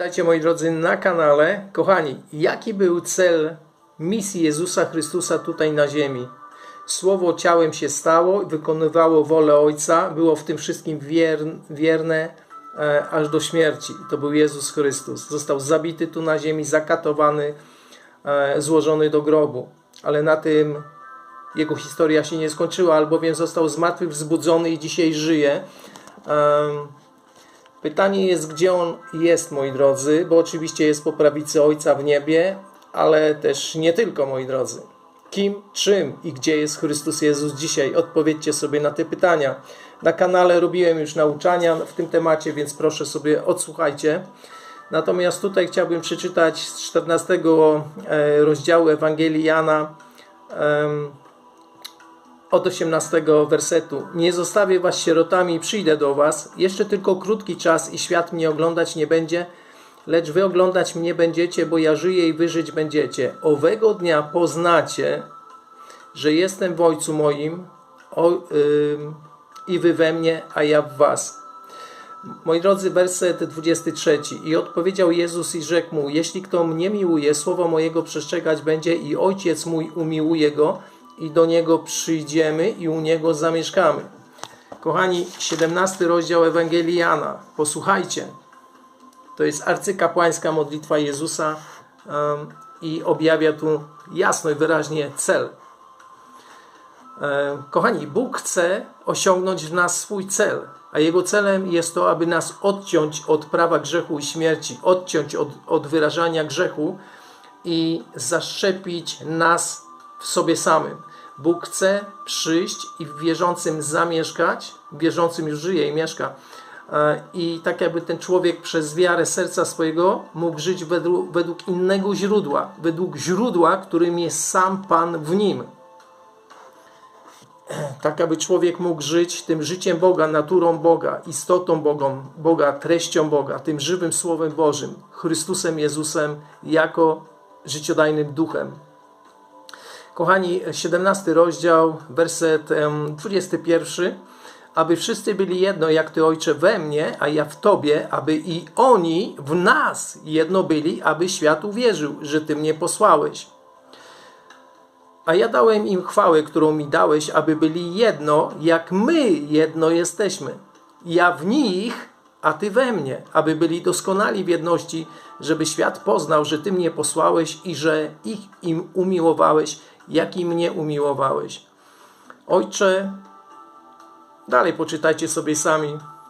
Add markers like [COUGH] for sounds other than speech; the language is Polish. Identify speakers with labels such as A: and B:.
A: Witajcie moi drodzy na kanale. Kochani, jaki był cel misji Jezusa Chrystusa tutaj na ziemi? Słowo ciałem się stało, wykonywało wolę Ojca, było w tym wszystkim wier- wierne e, aż do śmierci. To był Jezus Chrystus. Został zabity tu na ziemi, zakatowany, e, złożony do grobu. Ale na tym jego historia się nie skończyła, albowiem został zmartwychwzbudzony i dzisiaj żyje. Em, Pytanie jest, gdzie on jest, moi drodzy, bo oczywiście jest po prawicy Ojca w niebie, ale też nie tylko, moi drodzy. Kim, czym i gdzie jest Chrystus Jezus dzisiaj? Odpowiedzcie sobie na te pytania. Na kanale robiłem już nauczania w tym temacie, więc proszę sobie odsłuchajcie. Natomiast tutaj chciałbym przeczytać z 14 e, rozdziału Ewangelii Jana od 18 wersetu. Nie zostawię was sierotami, przyjdę do was. Jeszcze tylko krótki czas i świat mnie oglądać nie będzie, lecz wy oglądać mnie będziecie, bo ja żyję i wy żyć będziecie. Owego dnia poznacie, że jestem w Ojcu moim o, ym, i wy we mnie, a ja w was. Moi drodzy, werset 23. I odpowiedział Jezus i rzekł mu: Jeśli kto mnie miłuje, słowo mojego przestrzegać będzie, i ojciec mój umiłuje go, i do niego przyjdziemy, i u niego zamieszkamy. Kochani, 17 rozdział Ewangelii Jana. Posłuchajcie. To jest arcykapłańska modlitwa Jezusa um, i objawia tu jasno i wyraźnie cel. Kochani, Bóg chce osiągnąć w nas swój cel, a Jego celem jest to, aby nas odciąć od prawa grzechu i śmierci, odciąć od, od wyrażania grzechu i zaszczepić nas w sobie samym. Bóg chce przyjść i w wierzącym zamieszkać, w wierzącym już żyje i mieszka. E, I tak jakby ten człowiek przez wiarę serca swojego mógł żyć według, według innego źródła, według źródła, którym jest sam Pan w nim [CLEARS THROAT] tak aby człowiek mógł żyć tym życiem Boga, naturą Boga, istotą Bogą, Boga, treścią Boga, tym żywym Słowem Bożym, Chrystusem Jezusem jako życiodajnym duchem. Kochani, 17 rozdział, werset em, 21. Aby wszyscy byli jedno, jak Ty, Ojcze, we mnie, a ja w Tobie, aby i oni w nas jedno byli, aby świat uwierzył, że Ty mnie posłałeś. A ja dałem im chwałę, którą mi dałeś, aby byli jedno, jak my jedno jesteśmy. Ja w nich, a Ty we mnie, aby byli doskonali w jedności, żeby świat poznał, że Ty mnie posłałeś i że ich im umiłowałeś, jak i mnie umiłowałeś. Ojcze, dalej poczytajcie sobie sami.